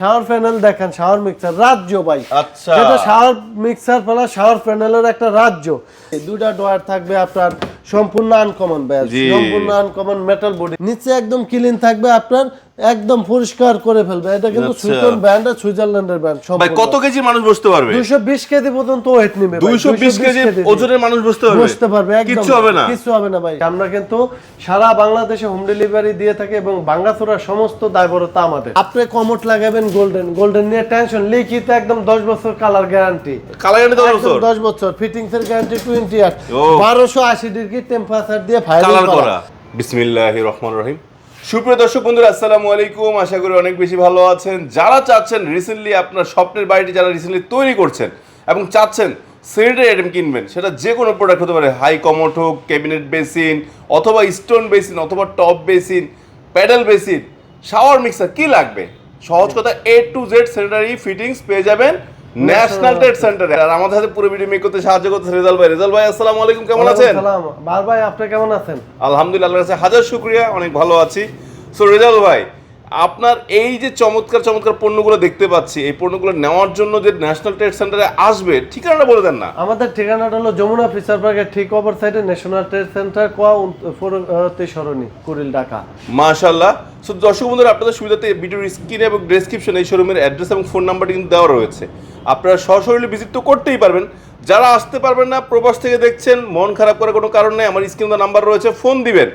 Shower panel দেখেন shower mixer রাজ্য ভাই। আচ্ছা। যেটা শাওয়ার মিক্সার ফেলা শাওয়ার প্যানেলের একটা রাজ্য। এই দুইটা ডয়ার থাকবে আপনার সম্পূর্ণ আনকমন ব্যাস। সম্পূর্ণ আনকমন মেটাল বডি নিচে একদম ক্লিন থাকবে আপনার একদম পরিষ্কার করে ফেলবে। এটা কিন্তু আচ্ছা। সুইটন ব্র্যান্ড আর সুইজারল্যান্ডের ব্র্যান্ড ভাই কত কেজি মানুষ বসতে পারবে? দুইশো বিশ কেজি পর্যন্ত ওয়েট নিবে ভাই, 220 কেজি ওজনের মানুষ বসতে পারবে? বসতে পারবে একদম। কিচ্ছু হবে না? কিছু হবে না ভাই। আমরা কিন্তু সারা বাংলাদেশে হোম ডেলিভারি দিয়ে থাকি এবং বাঙ্গাচুরার সমস্ত দায়বরতা আমাদের। আপনি কমট লাগাবেন গোল্ডেন গোল্ডেন নিয়ে টেনশন লিখিত একদম 10 বছর কালার গ্যারান্টি কালার এনে দশ বছর? 10 বছর। ফিটিংস এর গ্যারান্টি 28 ও। 1280 ডিগ্রি টেম্পারেচার দিয়ে করা। করা বিসমিল্লাহির রহমানির রহিম। সুপ্রিয় দর্শক বন্ধুরা, আসসালামু আলাইকুম। আশা করি অনেক বেশি ভালো আছেন। যারা চাচ্ছেন রিসেন্টলি আপনার স্বপ্নের বাড়িটি, যারা রিসেন্টলি তৈরি করছেন এবং চাচ্ছেন সেনিটারি আইটেম কিনবেন, সেটা যে কোনো প্রোডাক্ট হতে পারে। হাই কমোট হোক ক্যাবিনেট বেসিন অথবা স্টোন বেসিন অথবা top basin paddle basin shower mixer কি লাগবে? সহজ কথা A to Z sanitary fittings পেয়ে যাবেন। ন্যাশনাল ট্রেড সেন্টারে আর আমাদের সাথে পুরো ভিডিও মেক করতে সাহায্য করতে রেজাল ভাই। রেজাল ভাই আসসালামু আলাইকুম কেমন আছেন? বার ভাই আপনি কেমন আছেন? আলহামদুলিল্লাহ আল্লাহর কাছে হাজার শুক্রিয়া অনেক ভালো আছি। সো রেজাল ভাই আপনার এই যে চমৎকার চমৎকার পণ্যগুলো দেখতে পাচ্ছি এই পণ্যগুলো নেওয়ার জন্য যে ন্যাশনাল ট্রেড সেন্টারে আসবে ঠিকানাটা বলে দেন না। আমাদের ঠিকানাটা হলো যমুনা ফিচার পার্কের ঠিক অপর সাইডে ন্যাশনাল ট্রেড সেন্টার কোয়া ফোরতে সরণি কুড়িল ঢাকা। মাশাল্লাহ সো দর্শক বন্ধুরা আপনাদের সুবিধাতে ভিডিওর স্ক্রিনে এবং ডেসক্রিপশনে এই শোরুমের অ্যাড্রেস এবং ফোন নাম্বারটি কিন্তু দেওয়া রয়েছে। আপনারা সশরীরে ভিজিট তো করতেই পারবেন। যারা আসতে পারবেন না প্রবাস থেকে দেখছেন মন খারাপ করার কোনো কারণ নেই আমার স্ক্রিনে নাম্বার রয়েছে ফোন দিবেন।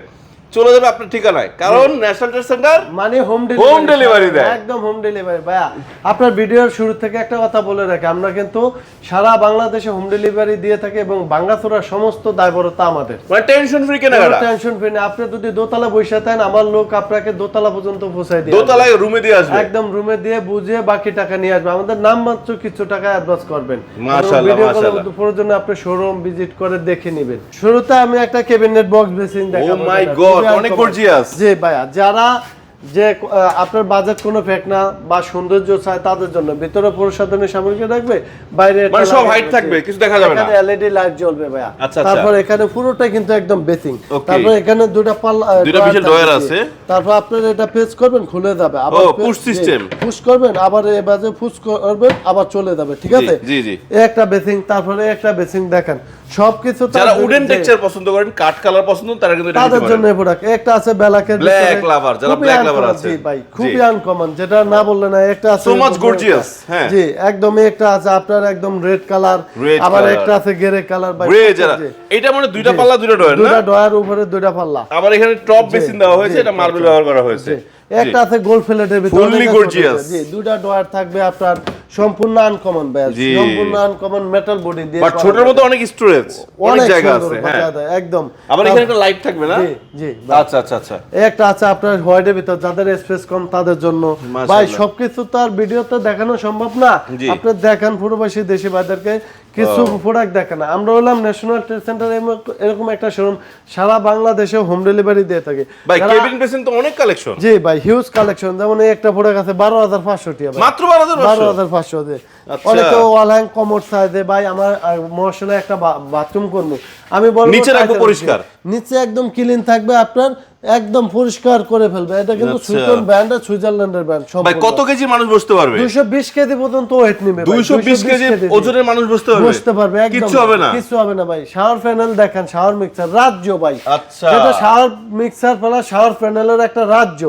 চলে যাবে আপনার ঠিকানায়। কারণ ন্যাশনাল ট্রেড সেন্টার মানে হোম Home delivery দেয়। একদম হোম ডেলিভারি ভাইয়া। আপনার ভিডিওর শুরু থেকে একটা কথা বলে রাখি আমরা কিন্তু সারা বাংলাদেশে হোম ডেলিভারি দিয়ে থাকি এবং বাঙ্গাচুরার সমস্ত দায়বরতা আমাদের। মানে টেনশন ফ্রি কেনাকাটা। টেনশন ফ্রি না। আপনি যদি দোতলা বসে থাকেন আমার লোক আপনাকে দোতলা পর্যন্ত পৌঁছায় দিয়ে দোতলায় রুমে দিয়ে আসবে। একদম রুমে দিয়ে বুঝিয়ে বাকি টাকা নিয়ে আসবে। আমাদের নাম মাত্র কিছু টাকা অ্যাডভান্স করবেন। মাশাআল্লাহ, মাশাআল্লাহ। প্রয়োজনে আপনি শোরুম ভিজিট করে দেখে নেবেন। শুরুতে আমি একটা ক্যাবিনেট বক্স বেসিন দেখাবো যেটা God, খুবই অনেক gorgeous। জি ভাইয়া যারা যে আপনার বাজেট কোনো ফেক না বা সৌন্দর্য চায় তাদের জন্য ভিতরে প্রসাধনের সামগ্রী রাখবে বাইরে মানে সব আছে। থাকবে, কিছু দেখা যাবে না। এখানে এলইডি লাইট জ্বলবে ভাইয়া আচ্ছা, আচ্ছা। তারপর এখানে পুরোটা কিন্তু একদম বেসিং তারপর এখানে দুটো পাল্লা বিশাল থাকবে, জি। আছে। তারপর আপনার এটা করবেন খুলে যাবে আবার ও, পে- push জি, system। পুশ করবেন আবার এই বাজে পুশ করবেন আবার চলে যাবে ঠিক আছে জি, জি। একটা বেসিং তারপরে একটা বেসিং দেখেন সবকিছু যারা উডেন টেক্সচার পছন্দ করেন কালার পছন্দ তারা কিন্তু তাদের জন্য প্রোডাক্ট একটা আছে ব্ল্যাকের Black lover, যারা black lover আছে। ভাই খুবই আনকমন যেটা না বললে না একটা আছে So much gorgeous, হ্যাঁ। জি একদমই একটা আছে আপনার একদম রেড কালার আবার একটা আছে গ্রে কালার ভাই। গ্রে যারা এটা মানে দুইটা পাল্লা দুইটা ডয়ের না? দুইটা ডয়ার উপরে দুইটা পাল্লা। আবার এখানে টপ বেসিন দেওয়া হয়েছে এটা মার্বেল ব্যবহার করা হয়েছে। একটা আছে গোল্ড প্লেটের ভিতরে আছে gorgeous। জি দুইটা ডয়ার থাকবে আপনার সম্পূর্ণ আনকমন ব্যাস। সম্পূর্ণ আনকমন মেটাল বডি দিয়ে বাট ছোটর অনেক স্টোরেজ অনেক জায়গা আছে হ্যাঁ। একদম। আবার এখানে একটা লাইট থাকবে না? জি জি আচ্ছা আচ্ছা আচ্ছা। একটা আছে আপনার হোয়াইটের ভিতর যাদের স্পেস কম তাদের জন্য। ভাই সবকিছু তো আর ভিডিওতে দেখানো সম্ভব না। আপনার আপনি দেখান পুরোবাসী দেশি ভাইদেরকে। কিছু প্রোডাক্ট দেখে না। আমরা হলাম ন্যাশনাল ট্রেড সেন্টার এরকম একটা শোরুম সারা বাংলাদেশে হোম ডেলিভারি দিয়ে থাকে। ভাই কেবিন বেসিন তো অনেক কালেকশন জি ভাই হিউজ কালেকশন যেমন এই একটা প্রোডাক্ট আছে বারো হাজার পাঁচশো টাকা মাত্র বারো হাজার বারো হাজার পাঁচশো। অনেকে ওয়াল হ্যাং কমোড চাইছে ভাই আমার একটা বাথরুম করব। আমি বলব নিচে রাখব পরিষ্কার। নিচে একদম ক্লিন থাকবে আপনার একদম পরিষ্কার করে ফেলবে। এটা কিন্তু আচ্ছা। সুইটন ব্র্যান্ড আর সুইজারল্যান্ডের ব্র্যান্ড ভাই কত কেজি মানুষ বসতে পারবে? দুইশো বিশ কেজি পর্যন্ত ওয়েট নিবে ভাই, দুইশো বিশ 220 কেজি ওজনের মানুষ বসতে পারবে? বসতে পারবে একদম। কিচ্ছু হবে না। কিছু হবে না ভাই। শাওয়ার প্যানেল দেখেন শাওয়ার মিক্সার রাজ্য ভাই। আচ্ছা। যেটা শাওয়ার মিক্সার ফেলা শাওয়ার প্যানেলের একটা রাজ্য।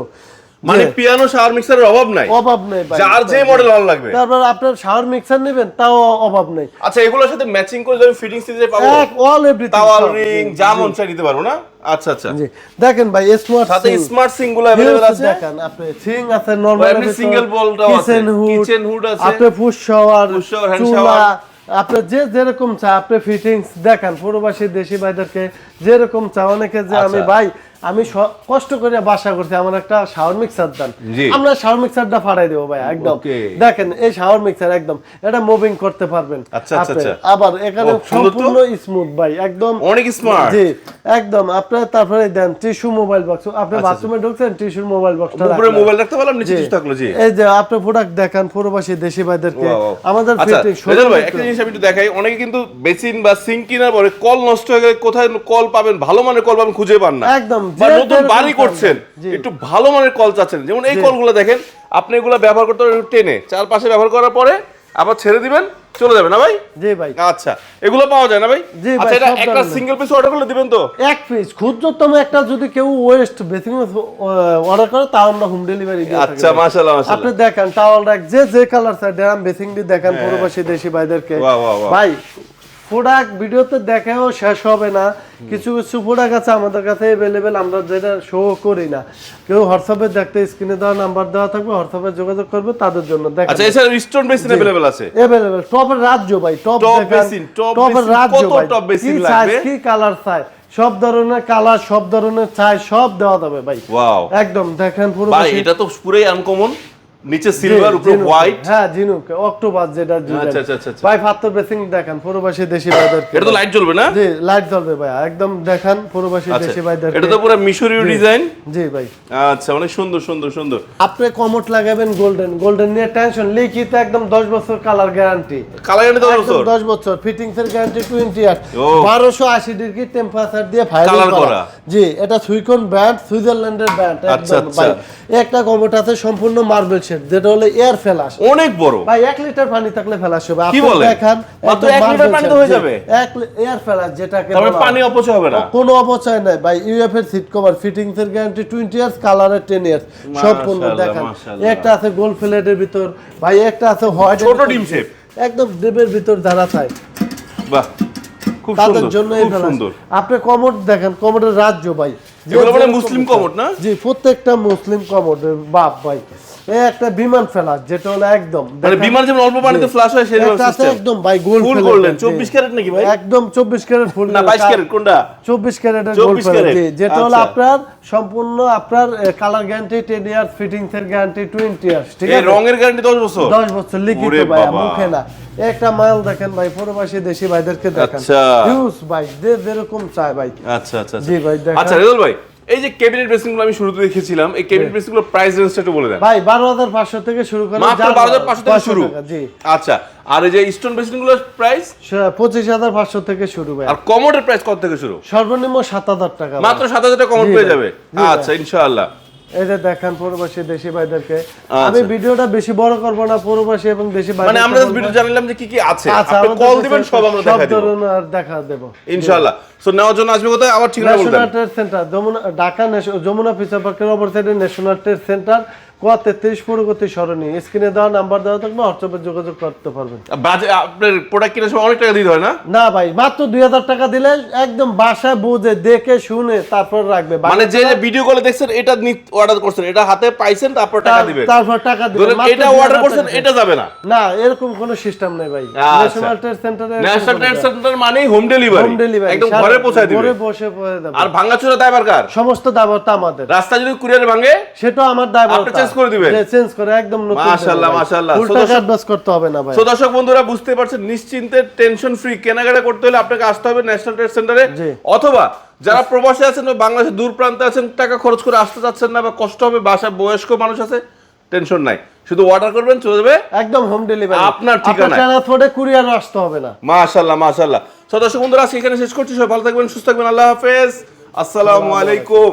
মানে যে পিয়ানো শাওয়ার মিক্সারের অভাব নাই অভাব নেই ভাই যার যে মডেল ভালো লাগবে তারপর আপনার শাওয়ার মিক্সার নেবেন তাও অভাব নেই আচ্ছা এগুলোর সাথে ম্যাচিং করে যদি ফিটিংস দিতে পাবো এক অল এভরিথিং তাওয়াল রিং যা মন চাই নিতে পারবো না আচ্ছা আচ্ছা জি দেখেন ভাই স্মার্ট সাথে স্মার্ট সিং গুলো अवेलेबल আছে দেখেন আপনি সিং আছে নরমাল এমনি single bolt-টাও আছে, কিচেন হুড kitchen hood আছে। আপনি push shower Push shower, hand চুলা shower। আপনি যে যেরকম চা আপনি ফিটিংস দেখেন প্রবাসী দেশি ভাইদেরকে যেরকম চা অনেকে যে আমি আচ্ছা। ভাই আমি কষ্ট করে বাসা করছি আমার একটা শাওয়ার মিক্সার দেন। আমরা শাওয়ার মিক্সারটা ফাড়াই দেবো ভাই একদম। দেখেন এই শাওয়ার মিক্সার একদম এটা মুভিং করতে পারবেন। আচ্ছা, আচ্ছা, আচ্ছা। আবার এখানে। সম্পূর্ণ স্মুথ ভাই একদম। অনেক স্মার্ট জি। একদম আপনার তারপরে দেন টিস্যু মোবাইল বক্স আপনি বাথরুমে ঢুকছেন টিস্যু মোবাইল বক্সটা আচ্ছা, উপরে মোবাইল রাখতে পারলাম নিচে কিছু থাকল জি। এই যে আপনি প্রোডাক্ট দেখান প্রবাসী দেশি ভাইদেরকে. আমাদের আচ্ছা ফিটিং রেজাল ভাই একটা জিনিস আমি একটু দেখাই অনেকে কিন্তু বেসিন বা সিঙ্ক কেনার পরে কল নষ্ট হয়ে গেলে কোথায় কল পাবেন ভালো মানের কল পাবেন খুঁজে পান না। একদম বা নতুন বাড়ি করছেন একটু ভালো মানের কল চাচ্ছেন। যেমন এই। কলগুলো দেখেন আপনি এগুলো ব্যবহার করতে টেনে। চারপাশে ব্যবহার করার পরে আবার ছেড়ে দিবেন চলে যাবে না ভাই? জি ভাই। আচ্ছা এগুলো পাওয়া যায় না ভাই? জি ভাই, আচ্ছা এটা একটা সিঙ্গেল পিস অর্ডার করলে দিবেন তো? এক পিস ক্ষুদ্রতম একটা যদি কেউ ওয়েস্ট বেথিং অর্ডার করে তাও আমরা হোম ডেলিভারি দিই আচ্ছা মাশাআল্লাহ মাশাআল্লাহ। আপনি দেখেন টাওয়াল রাখ যে যে কালার চাই ড্রাম বেথিং দি দেখেন পূর্ববাসী দেশি ভাইদেরকে। ভাই প্রোডাক্ট ভিডিওতে দেখেও শেষ হবে না কিছু কিছু প্রোডাক্ট আছে আমাদের কাছে অ্যাভেলেবেল আমরা যেটা শো করি না কেউ হোয়াটসঅ্যাপে দেখতে স্ক্রিনে দেওয়া নাম্বার দেওয়া থাকবে হোয়াটসঅ্যাপে যোগাযোগ করবে তাদের জন্য দেখেন আচ্ছা এছাড়া স্টোন বেসিন अवेलेबल আছে অ্যাভেলেবেল টপের রাজ্য ভাই টপ Top দেখেন basin, top টপের basin, রাজ্য কত ভাই top basin কি লাগবে? size, কি কালার চাই সব ধরনের কালার সব ধরনের চাই সব দেওয়া যাবে ভাই ওয়াও একদম দেখেন পুরো ভাই এটা তো পুরোই আনকমন নিচে সিলভার উপরে হোয়াইট হ্যাঁ ঝিনুক অক্টোপাস যেটা। আচ্ছা, আচ্ছা, আচ্ছা, আচ্ছা। ভাই ফাত্তর বেসিং দেখেন প্রবাসী দেশি ভাইদেরকে এটা তো লাইট জ্বলবে না জি লাইট জ্বলবে ভাই একদম দেখান প্রবাসী আচ্ছা দেশি ভাইদেরকে এটা তো পুরো মিশরীয় ডিজাইন জি ভাই আচ্ছা অনেক সুন্দর সুন্দর সুন্দর আপনি কমট লাগাবেন গোল্ডেন গোল্ডেন নিয়ে টেনশন লিখিত একদম 10 বছর কালার গ্যারান্টি কালার এনে দশ বছর 10 বছর ফিটিংস এর গ্যারান্টি 20 ইয়ার ও। 1280 ডিগ্রি টেম্পারেচার দিয়ে করা করা। জি এটা সুইকন ব্র্যান্ড সুইজারল্যান্ডের ব্র্যান্ড আচ্ছা, আচ্ছা। একটা কমট আছে সম্পূর্ণ মার্বেল শেড যেটা হলো এয়ার ফেলাস অনেক বড়। ভাই এক লিটার পানি থাকলে ফেলাস হবে। আপনি? দেখান মাত্র একদম এক লিটার marble পানিতে shade, হয়ে যাবে? এক এয়ার ফেলাস যেটাকে বলা পানি অপচয় হবে না। কোনো অপচয় নাই। ভাই ইউএফ এর সিট কভার ফিটিংস এর গ্যারান্টি 20 ইয়ার্স কালারের 10 ইয়ার্স সম্পূর্ণ দেখেন। একটা আছে গোল্ড প্লেটের ভিতর। ভাই একটা আছে হোয়াইট ছোট ডিম শেপ একদম ডিমের ভিতর যারা চায়। বাহ। খুব তাদের সুন্দর জন্য খুব সুন্দর। আপনি কমোড দেখেন কমোডের রাজ্য ভাই। এগুলো মানে মুসলিম কমোড না? জি প্রত্যেকটা মুসলিম কমোডের বাপ ভাই। এই একটা বিমান ফেলার যেটা হলো একদম মানে বিমান যেমন অল্প পানিতে ফ্লাশ হয় সেই সিস্টেম একদম ভাই গোল্ড ফুল। গোল্ডেন 24 ক্যারেট নাকি ভাই? একদম 24 ক্যারেট ফুল না 22 ক্যারেট কোনটা? 24 ক্যারেটের 24 গোল্ড জি যেটা হলো আচ্ছা। আপনার সম্পূর্ণ আপনার কালার গ্যারান্টি 10 ইয়ার্স ফিটিংস এর গ্যারান্টি 20 ইয়ার্স ঠিক এই আছে? রঙের গ্যারান্টি 10 বছর? 10 বছর লিখিত ভাই মুখে না। একটা মাল দেখেন ভাই প্রবাসী দেশি ভাইদেরকে দেখেন। আচ্ছা। হিউজ ভাই যে যেরকম চায় ভাই। আচ্ছা আচ্ছা আচ্ছা। জি ভাই, দেখান। আচ্ছা রেজাল ভাই এই যে ক্যাবিনেট বেসিংগুলো আমি শুরুতে দেখেছিলাম এই ক্যাবিনেট প্রাইস রেঞ্জটা একটু বলে দেন। ভাই 12500 থেকে শুরু করে মাত্র যার 12500 থেকে শুরু? জি। আচ্ছা আর এই যে স্টোনগুলো প্রাইস 25500 থেকে শুরু ভাই। আর কমোডের প্রাইস কত থেকে শুরু? সর্বনিম্ন 7000 টাকা। মাত্র 7000 টাকা কমোড পেয়ে যাবে? আচ্ছা ইনশাআল্লাহ। এই দেখান প্রবাসী দেশি ভাইদেরকে। আচ্ছা। আমি ভিডিওটা বেশি বড় করব না প্রবাসী এবং দেশি ভাই মানে আমরা ভিডিও জানলাম যে কি কি আছে। আচ্ছা আপনি কল দিবেন সব আমরা দেখাই দেব। আর দেখা দেব। ইনশাআল্লাহ। সো নেওয়ার জন্য আসবে কোথায়? আবার ঠিকানা national trade centre Jamuna Dhaka Jamuna পার্কের অপর সাইডে ন্যাশনাল ট্রেড সেন্টার কোয়া তেত্রিশ সরণি। স্ক্রিনে দেওয়া নাম্বার দেওয়া থাকবে হোয়াটসঅ্যাপে যোগাযোগ করতে পারবেন। আপনার প্রোডাক্ট কেনার সময় অনেক টাকা দিতে হয় না? না ভাই মাত্র দুই হাজার টাকা দিলে একদম বাসায় বুঝে দেখে শুনে তারপর রাখবে। মানে যে ভিডিও কলে দেখছেন এটা অর্ডার করছেন। এটা হাতে পাইছেন তারপর টাকা দিবেন। তারপর টাকা দিবেন। এটা অর্ডার করছেন এটা যাবে না। না এরকম কোনো সিস্টেম নেই ভাই। ন্যাশনাল ট্রেড সেন্টারে ন্যাশনাল ট্রেড সেন্টার মানেই হোম ডেলিভারি হোম ডেলিভারি একদম ঘরে পৌঁছায় দিবে। ঘরে বসে পৌঁছে দেবে। আর ভাঙাচোরা দায়বার কার? সমস্ত দায়বদ্ধতা আমাদের। রাস্তা যদি কুরিয়ারে ভাঙে সেটাও আমার দায়বদ্ধতা change করে দিবেন? চেঞ্জ করে একদম নতুন মাশাআল্লাহ, মাশাআল্লাহ। অ্যাডভান্স করতে হবে না ভাই। তো দর্শক বন্ধুরা বুঝতে পারছেন নিশ্চিন্তে টেনশন ফ্রি কেনাকাটা করতে হলে আপনাকে আসতে হবে ন্যাশনাল ট্রেড সেন্টারে অথবা যারা প্রবাসে আছেন বা বাংলাদেশের দূর প্রান্তে আছেন টাকা খরচ করে আসতে চাচ্ছেন না বা কষ্ট হবে বাসায় বয়স্ক মানুষ আছে টেনশন নাই। শুধু অর্ডার করবেন চলে যাবে। একদম হোম ডেলিভারি আপনার ঠিকানায়। ট্রান্সপোর্টে কুরিয়ার আসতে হবে না। মাশাল্লাহ তো দর্শক বন্ধুরা আজকে এখানে শেষ করছি। সবাই ভালো থাকবেন সুস্থ থাকবেন। আল্লাহ হাফেজ। আসসালামু আলাইকুম।